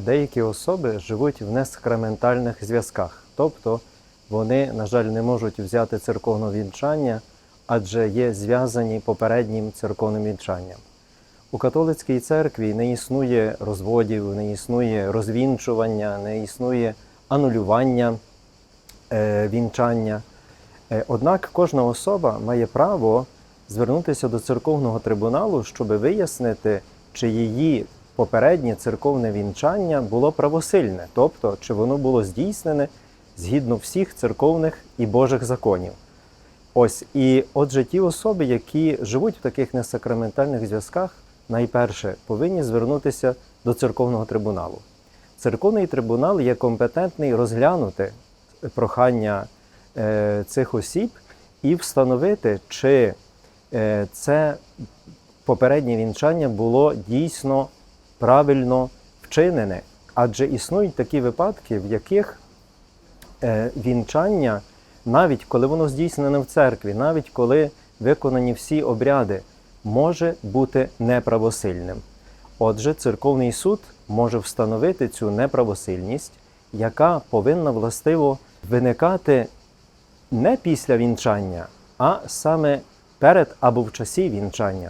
деякі особи живуть в несакраментальних зв'язках, тобто вони, на жаль, не можуть взяти церковне вінчання, адже є зв'язані попереднім церковним вінчанням. У католицькій церкві не існує розводів, не існує розвінчування, не існує анулювання е, вінчання. Е, Однак кожна особа має право звернутися до церковного трибуналу, щоб вияснити, чи її попереднє церковне вінчання було правосильне, тобто чи воно було здійснене згідно всіх церковних і Божих законів. Ось і отже, ті особи, які живуть в таких несакраментальних зв'язках, найперше повинні звернутися до церковного трибуналу. Церковний трибунал є компетентний розглянути прохання е, цих осіб і встановити, чи е, це попереднє вінчання було дійсно правильно вчинене. Адже існують такі випадки, в яких е, вінчання, навіть коли воно здійснене в церкві, навіть коли виконані всі обряди, може бути неправосильним. Отже, церковний суд може встановити цю неправосильність, яка повинна властиво виникати не після вінчання, а саме перед або в часі вінчання.